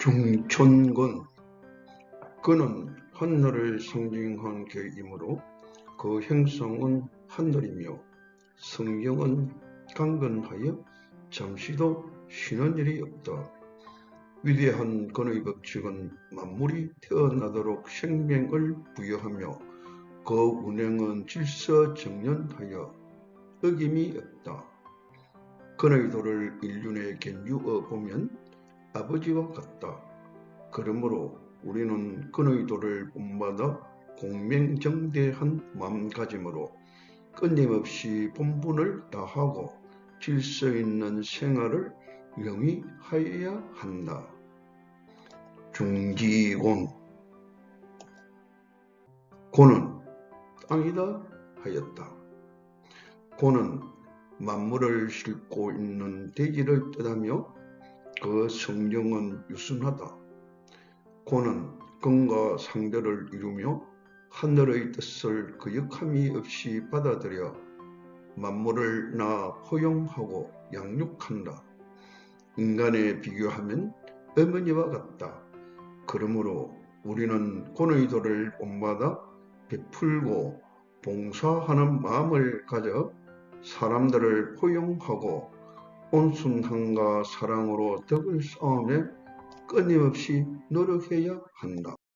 중촌건 그는 하늘을 상징한 개이므로 그 행성은 하늘이며 성경은 강건하여 잠시도 쉬는 일이 없다. 위대한 그의 법칙은 만물이 태어나도록 생명을 부여하며 그 운행은 질서정연하여 어김이 없다. 그의 도를 인륜에 견주어 보면 아버지와 같다. 그러므로 우리는 그의 도를 본받아 공명정대한 마음가짐으로 끊임없이 본분을 다하고 질서 있는 생활을 영위하여야 한다. 중지곤 고는 땅이다 하였다. 고는 만물을 싣고 있는 대지를 뜻하며 그 성령은 유순하다. 고는 건과 상대를 이루며 하늘의 뜻을 거역함이 없이 받아들여 만물을 나 포용하고 양육한다. 인간에 비교하면 어머니와 같다. 그러므로 우리는 고의 도를 본받아 베풀고 봉사하는 마음을 가져 사람들을 포용하고 온순함과 사랑으로 덕을 쌓으며 끊임없이 노력해야 한다.